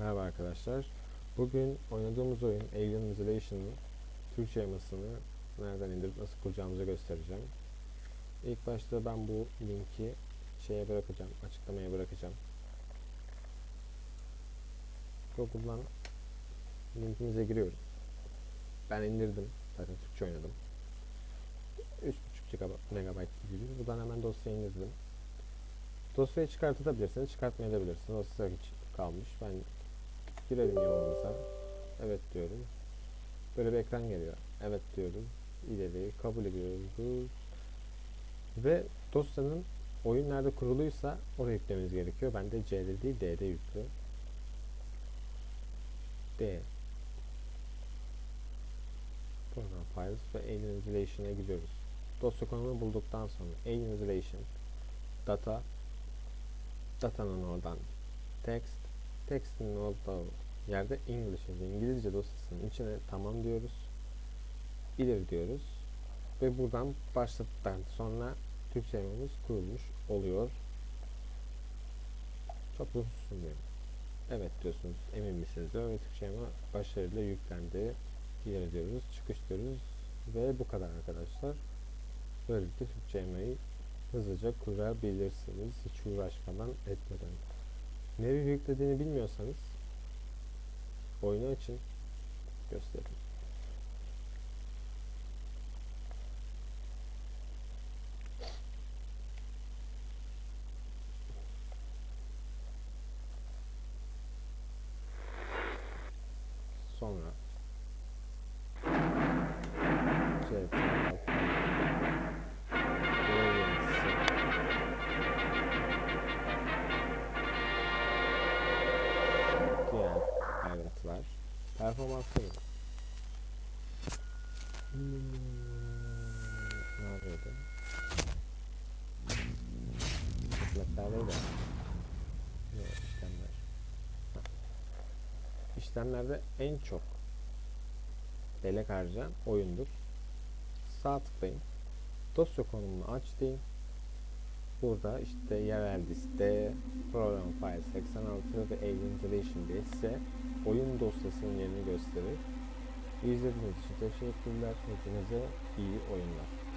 Merhaba arkadaşlar. Bugün oynadığımız oyun Alien Isolation'ın Türkçe yamasını nereden indirip nasıl kuracağımızı göstereceğim. İlk başta ben bu linki şeye bırakacağım, açıklamaya bırakacağım. Google'dan linkimize giriyoruz. Ben indirdim. Zaten Türkçe oynadım. 3.5 GB megabayt gibi. Buradan hemen dosyayı indirdim. Dosyayı çıkartabilirsiniz, çıkartmayabilirsiniz. O size kalmış. Ben girelim yamamıza. Evet diyorum. Böyle bir ekran geliyor. Evet diyorum. İleri kabul ediyoruz. Ve dosyanın oyun nerede kuruluysa oraya yüklemeniz gerekiyor. Bende C'de değil D'de yüklü. D. Program Files ve Alien Isolation'a gidiyoruz. Dosya konumunu bulduktan sonra Alien Isolation Data Data'nın oradan Text Text'in olduğu yerde English yazıyor. İngilizce dosyasının içine tamam diyoruz. İleri diyoruz. Ve buradan başladıktan sonra Türkçe yamamız kurulmuş oluyor. Çok uzun sürmüyor. Evet diyorsunuz. Emin misiniz diyor ve Türkçe yama başarıyla yüklendi. İleri diyoruz. Çıkış diyoruz. Ve bu kadar arkadaşlar. Böylelikle Türkçe yamayı hızlıca kurabilirsiniz. Hiç uğraşmadan etmeden. Nereye yüklediğini bilmiyorsanız oyunu açın göstereyim. Performansları hmm, neredeydi? Hizmetlerdeydi. Yok işlemler. İşlemlerde en çok belek harcayan oyundur. Sağ tıklayın. Dosya konumunu aç deyin. Burada işte yerel liste, program file 86 ve alien relation diye size oyun dosyasının yerini gösterir. İzlediğiniz için teşekkürler. Hepinize iyi oyunlar.